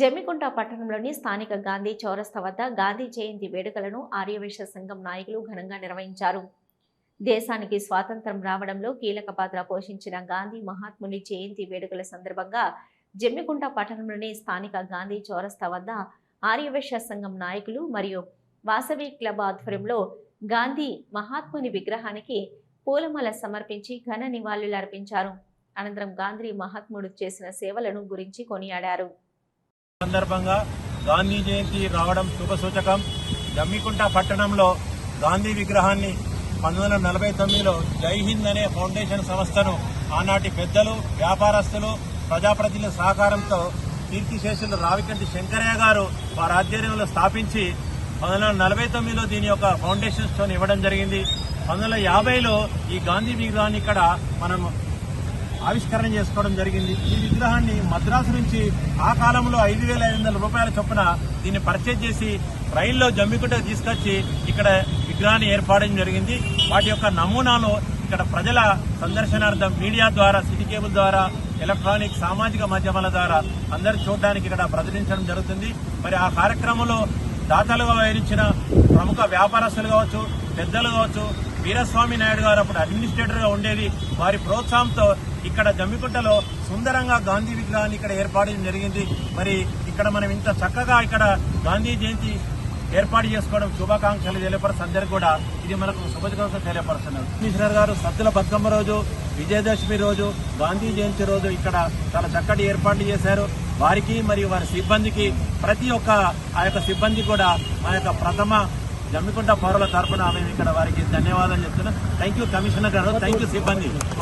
జమ్మికుంట పట్టణంలోని స్థానిక గాంధీ చౌరస్థ వద్ద గాంధీ జయంతి వేడుకలను ఆర్యవేశ సంఘం నాయకులు ఘనంగా నిర్వహించారు. దేశానికి స్వాతంత్రం రావడంలో కీలక పాత్ర పోషించిన గాంధీ మహాత్ముని జయంతి వేడుకల సందర్భంగా జమ్మికుంట పట్టణంలోని స్థానిక గాంధీ చౌరస్థ వద్ద ఆర్యవేశ సంఘం నాయకులు మరియు వాసవి క్లబ్ ఆధ్వర్యంలో గాంధీ మహాత్ముని విగ్రహానికి పూలమాల సమర్పించి ఘన నివాళులర్పించారు. అనంతరం గాంధీ మహాత్ముడు చేసిన సేవలను గురించి కొనియాడారు. సందర్భంగా గాంధీ జయంతి రావడం శుభ సూచకం జమ్మికుంట పట్టణంలో గాంధీ విగ్రహాన్ని పంతొమ్మిది వందల నలభై తొమ్మిదిలో జై హింద్ అనే ఫౌండేషన్ సంస్థను ఆనాటి పెద్దలు వ్యాపారస్తులు ప్రజాప్రతినిధుల సహకారంతో కీర్తిశేషులు రావికంటి శంకరయ్య గారు వారి ఆధ్వర్యంలో స్థాపించి పంతొమ్మిది వందల నలభై తొమ్మిదిలో దీని యొక్క ఫౌండేషన్ స్టోన్ ఇవ్వడం జరిగింది. పంతొమ్మిది వందల యాభైలో ఈ గాంధీ విగ్రహాన్ని ఇక్కడ మనం ఆవిష్కరణ చేసుకోవడం జరిగింది. ఈ విగ్రహాన్ని మద్రాసు నుంచి ఆ కాలంలో ఐదు వేల ఐదు వందల రూపాయల చొప్పున దీన్ని పర్చేజ్ చేసి రైల్లో జమ్మికుంట తీసుకొచ్చి ఇక్కడ విగ్రహాన్ని ఏర్పడడం జరిగింది. వాటి యొక్క నమూనాలు ఇక్కడ ప్రజల సందర్శనార్థం మీడియా ద్వారా సిటీ కేబుల్ ద్వారా ఎలక్ట్రానిక్ సామాజిక మాధ్యమాల ద్వారా అందరు చూడడానికి ఇక్కడ ప్రచురించడం జరుగుతుంది. మరి ఆ కార్యక్రమంలో దాతలుగా వహించిన ప్రముఖ వ్యాపారస్తులు కావచ్చు పెద్దలు కావచ్చు వీరస్వామి నాయుడు గారు అప్పుడు అడ్మినిస్ట్రేటర్గా ఉండేది. వారి ప్రోత్సాహంతో ఇక్కడ జమ్మికుంటలో సుందరంగా గాంధీ విగ్రహాన్ని ఇక్కడ ఏర్పాటు జరిగింది. మరి ఇక్కడ మనం ఇంత చక్కగా ఇక్కడ గాంధీ జయంతి ఏర్పాటు చేసుకోవడం శుభాకాంక్షలు తెలియపరచు అందరికి కూడా ఇది మనకు శుభాకాంక్షలు తెలియపరుస్తున్నారు. కమిషనర్ గారు సద్దుల బతుకమ్మ రోజు విజయదశమి రోజు గాంధీ జయంతి రోజు ఇక్కడ చాలా చక్కటి ఏర్పాట్లు చేశారు. వారికి మరియు వారి సిబ్బందికి ప్రతి ఒక్క ఆ యొక్క సిబ్బంది కూడా మా యొక్క ప్రథమ జమ్మికుంట పౌరుల తరపున మేము ఇక్కడ వారికి ధన్యవాదాలు చెప్తున్నాం. థ్యాంక్ యూ కమిషనర్ గారు. థ్యాంక్ యూ సిబ్బంది.